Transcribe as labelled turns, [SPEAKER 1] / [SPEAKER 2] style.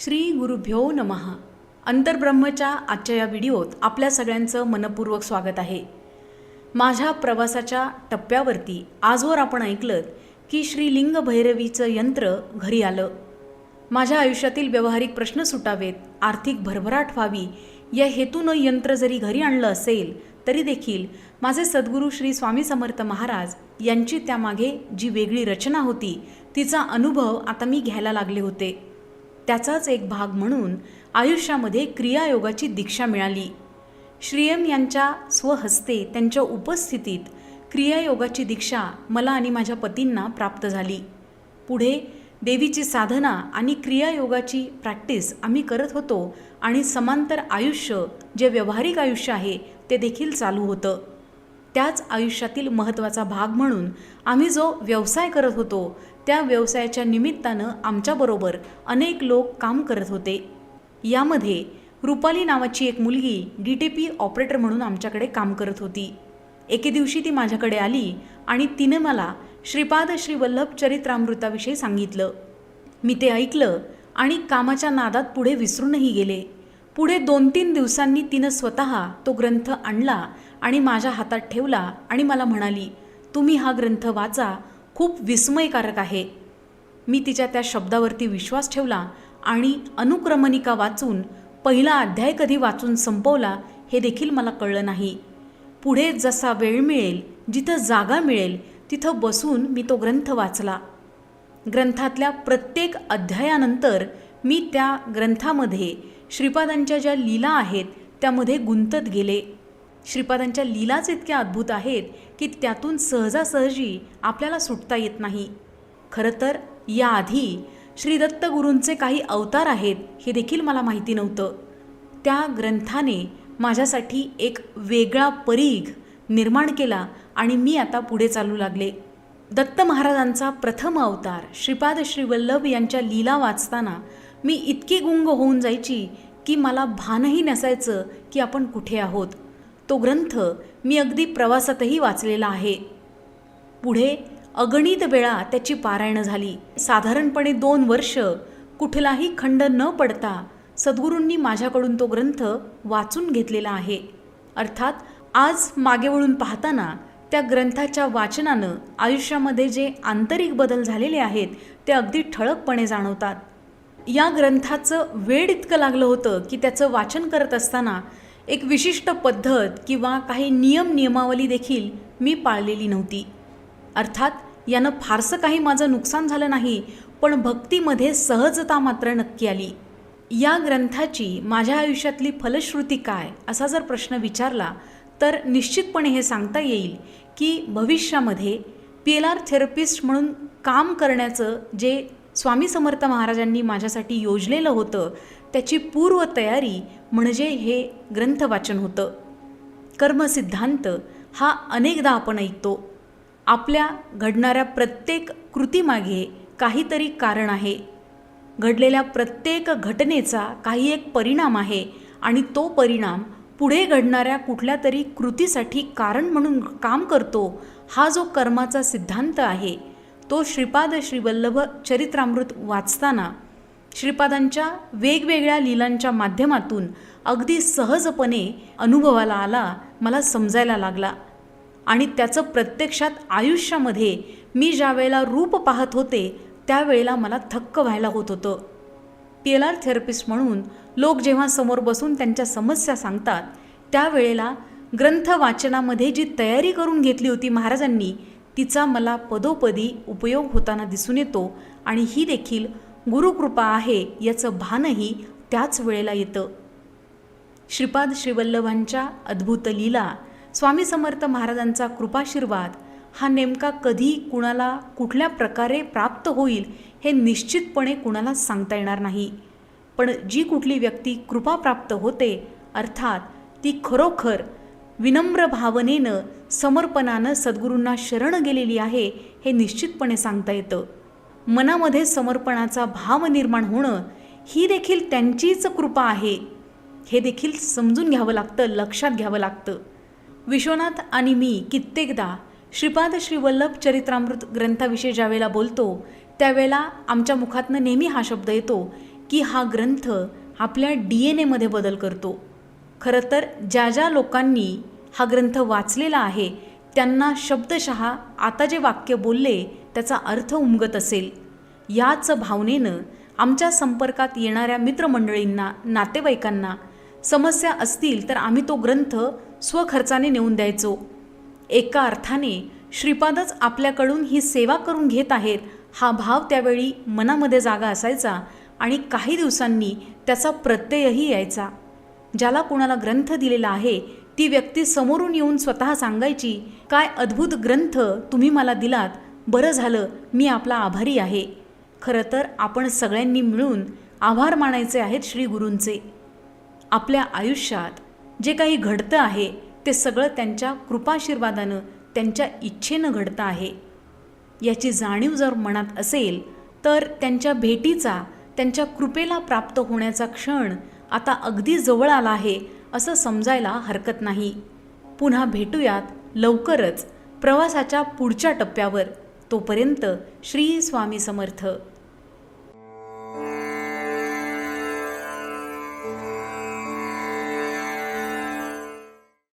[SPEAKER 1] श्री गुरुभ्यो नमः. अंतर्ब्रह्मच्या आजच्या या व्हिडिओत आपल्या सगळ्यांचं मनपूर्वक स्वागत आहे. माझ्या प्रवासाच्या टप्प्यावरती आजवर आपण ऐकलं की श्री लिंग भैरवीचं यंत्र घरी आलं. माझ्या आयुष्यातील व्यावहारिक प्रश्न सुटावेत आर्थिक भरभराट व्हावी या हेतूनं यंत्र जरी घरी आणलं असेल तरी देखील माझे सद्गुरू श्री स्वामी समर्थ महाराज यांची त्यामागे जी वेगळी रचना होती तिचा अनुभव आता मी घ्यायला लागले होते. त्याचाच एक भाग म्हणून आयुष्यामध्ये क्रियायोगाची दीक्षा मिळाली. श्रीयम यांच्या स्वहस्ते त्यांच्या उपस्थितीत क्रियायोगाची दीक्षा मला आणि माझ्या पतींना प्राप्त झाली. पुढे देवीची साधना आणि क्रियायोगाची प्रॅक्टिस आम्ही करत होतो आणि समांतर आयुष्य जे व्यावहारिक आयुष्य आहे ते देखील चालू होतं. त्याच आयुष्यातील महत्त्वाचा भाग म्हणून आम्ही जो व्यवसाय करत होतो त्या व्यवसायाच्या निमित्तानं आमच्याबरोबर अनेक लोक काम करत होते. यामध्ये रुपाली नावाची एक मुलगी डी टी पी ऑपरेटर म्हणून आमच्याकडे काम करत होती. एके दिवशी ती माझ्याकडे आली आणि तिने मला श्रीपाद श्रीवल्लभ चरित्रामृताविषयी सांगितलं. मी ते ऐकलं आणि कामाच्या नादात पुढे विसरूनही गेले. पुढे दोन तीन दिवसांनी तिनं स्वतः तो ग्रंथ आणला आणि माझ्या हातात ठेवला आणि मला म्हणाली तुम्ही हा ग्रंथ वाचा खूप विस्मयकारक आहे. मी तिच्या त्या शब्दावरती विश्वास ठेवला आणि अनुक्रमणिका वाचून पहिला अध्याय कधी वाचून संपवला हे देखील मला कळलं नाही. पुढे जसा वेळ मिळेल जिथं जागा मिळेल तिथं बसून मी तो ग्रंथ वाचला. ग्रंथातल्या प्रत्येक अध्यायानंतर मी त्या ग्रंथामध्ये श्रीपादांच्या ज्या लीला आहेत त्यामध्ये गुंतत गेले. श्रीपादांच्या लीलाच इतक्या अद्भुत आहेत की त्यातून सहजासहजी आपल्याला सुटता येत नाही. खरं तर याआधी श्री गुरूंचे काही अवतार आहेत हे देखील मला माहिती नव्हतं. त्या ग्रंथाने माझ्यासाठी एक वेगळा परीघ निर्माण केला आणि मी आता पुढे चालू लागले. दत्त महाराजांचा प्रथम अवतार श्रीपाद श्रीवल्लभ यांच्या लीला वाचताना मी इतकी गुंग होऊन जायची की मला भानही नसायचं की आपण कुठे आहोत. तो ग्रंथ मी अगदी प्रवासातही वाचलेला आहे. पुढे अगणित वेळा त्याची पारायणं झाली. साधारणपणे दोन वर्ष कुठलाही खंड न पडता सद्गुरूंनी माझ्याकडून तो ग्रंथ वाचून घेतलेला आहे. अर्थात आज मागे वळून पाहताना त्या ग्रंथाच्या वाचनानं आयुष्यामध्ये जे आंतरिक बदल झालेले आहेत ते अगदी ठळकपणे जाणवतात. या ग्रंथाचं वेळ इतकं लागलं होतं की त्याचं वाचन करत असताना एक विशिष्ट पद्धत किंवा काही नियम नियमावली देखील मी पाळलेली नव्हती. अर्थात यानं फारसं काही माझं नुकसान झालं नाही पण भक्तीमध्ये सहजता मात्र नक्की आली. या ग्रंथाची माझ्या आयुष्यातली फलश्रुती काय असा जर प्रश्न विचारला तर निश्चितपणे हे सांगता येईल की भविष्यामध्ये पी एल आर थेरपिस्ट म्हणून काम करण्याचं जे स्वामी समर्थ महाराजांनी माझ्यासाठी योजलेलं होतं. त्याची पूर्वतयारी म्हणजे हे ग्रंथवाचन होतं. कर्मसिद्धांत हा अनेकदा आपण ऐकतो. आपल्या घडणाऱ्या प्रत्येक कृतीमागे काहीतरी कारण आहे. घडलेल्या प्रत्येक घटनेचा काही एक परिणाम आहे आणि तो परिणाम पुढे घडणाऱ्या कुठल्या तरी कृतीसाठी कारण म्हणून काम करतो हा जो कर्माचा सिद्धांत आहे तो श्रीपाद श्रीवल्लभ चरित्रामृत वाचताना श्रीपादांच्या वेगवेगळ्या लीलांच्या माध्यमातून अगदी सहजपणे अनुभवाला आला मला समजायला लागला. आणि त्याचं प्रत्यक्षात आयुष्यामध्ये मी ज्या वेळेला रूप पाहत होते त्यावेळेला मला थक्क व्हायला होत होतं. पी एल आर थेरपिस्ट म्हणून लोक जेव्हा समोर बसून त्यांच्या समस्या सांगतात त्यावेळेला ग्रंथ वाचनामध्ये जी तयारी करून घेतली होती महाराजांनी तिचा मला पदोपदी उपयोग होताना दिसून येतो आणि ही देखील गुरुकृपा आहे याचं भानही त्याच वेळेला येतं. श्रीपाद श्रीवल्लभांच्या अद्भुत लीला स्वामी समर्थ महाराजांचा कृपाशीर्वाद हा नेमका कधी कुणाला कुठल्या प्रकारे प्राप्त होईल हे निश्चितपणे कुणाला सांगता येणार नाही. पण जी कुठली व्यक्ती कृपा प्राप्त होते अर्थात ती खरोखर विनम्र भावनेनं समर्पणानं सद्गुरूंना शरण गेलेली आहे हे निश्चितपणे सांगता येतं. मनामध्ये समर्पणाचा भाव निर्माण होणं ही देखील त्यांचीच कृपा आहे. हे देखील समजून घ्यावं लागतं लक्षात घ्यावं लागतं. विश्वनाथ आणि मी कित्येकदा श्रीपाद श्रीवल्लभ चरित्रामृत ग्रंथाविषयी ज्यावेळेला बोलतो त्यावेळेला आमच्या मुखातनं नेहमी हा शब्द येतो की हा ग्रंथ आपल्या डी एन एमध्ये बदल करतो. खरं तर ज्या ज्या लोकांनी हा ग्रंथ वाचलेला आहे त्यांना शब्दशः आता जे वाक्य बोलले त्याचा अर्थ उमगत असेल. याच भावनेनं आमच्या संपर्कात येणाऱ्या मित्रमंडळींना नातेवाईकांना समस्या असतील तर आम्ही तो ग्रंथ स्वखर्चाने नेऊन द्यायचो. एका अर्थाने श्रीपादच आपल्याकडून ही सेवा करून घेत आहेत हा भाव त्यावेळी मनामध्ये जागा असायचा आणि काही दिवसांनी त्याचा प्रत्ययही यायचा. ज्याला कोणाला ग्रंथ दिलेला आहे ती व्यक्ती समोरून येऊन स्वतः सांगायची काय अद्भुत ग्रंथ तुम्ही मला दिलात बरं झालं मी आपला आभारी आहे. खरं तर आपण सगळ्यांनी मिळून आभार मानायचे आहेत श्री गुरूंचे. आपल्या आयुष्यात जे काही घडतं आहे ते सगळं त्यांच्या कृपाशीर्वादानं त्यांच्या इच्छेनं घडतं आहे. याची जाणीव जर मनात असेल तर त्यांच्या भेटीचा त्यांच्या कृपेला प्राप्त होण्याचा क्षण आता अगदी जवळ आला आहे असं समजायला हरकत नाही. पुन्हा भेटूयात लवकरच प्रवासाच्या पुढच्या टप्प्यावर. तोपर्यंत श्री स्वामी समर्थ.